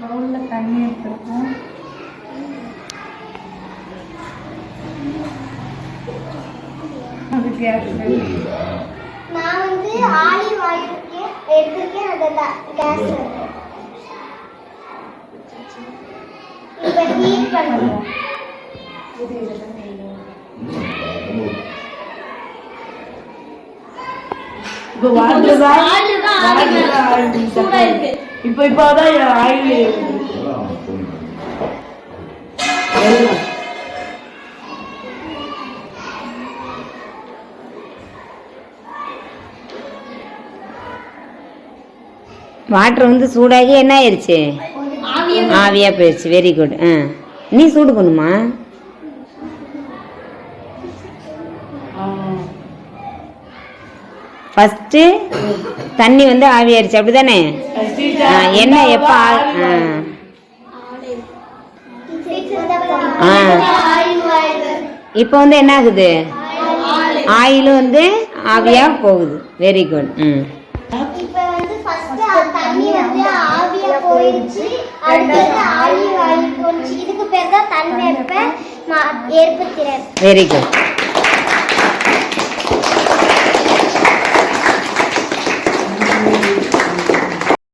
பவுலில் தண்ணி எடுத்துருக்கோம். நான் வந்து ஆலிவ் ஆயில் எடுத்திருக்கேன். அதை கேஸ் இப்போ ஹீட் பண்ணுவோம். தான் தான். இப்போ இப்போ அதான் ஆயில் வாட்டர் வந்து சூடாகி என்ன ஆயிடுச்சு ஆவியா ஆவியா போயிடுச்சு வெரி குட் ஆ. நீ சூடு பண்ணுமா? ஃபஸ்ட்டு தண்ணி வந்து ஆவியாயிருச்சு அப்படிதானே? ஆ, எண்ணெய் எப்போ ஆ இப்போ வந்து என்ன ஆகுது ஆயிலும் வந்து ஆவியா போகுது. வெரி குட் ம். தான் வெரி குட்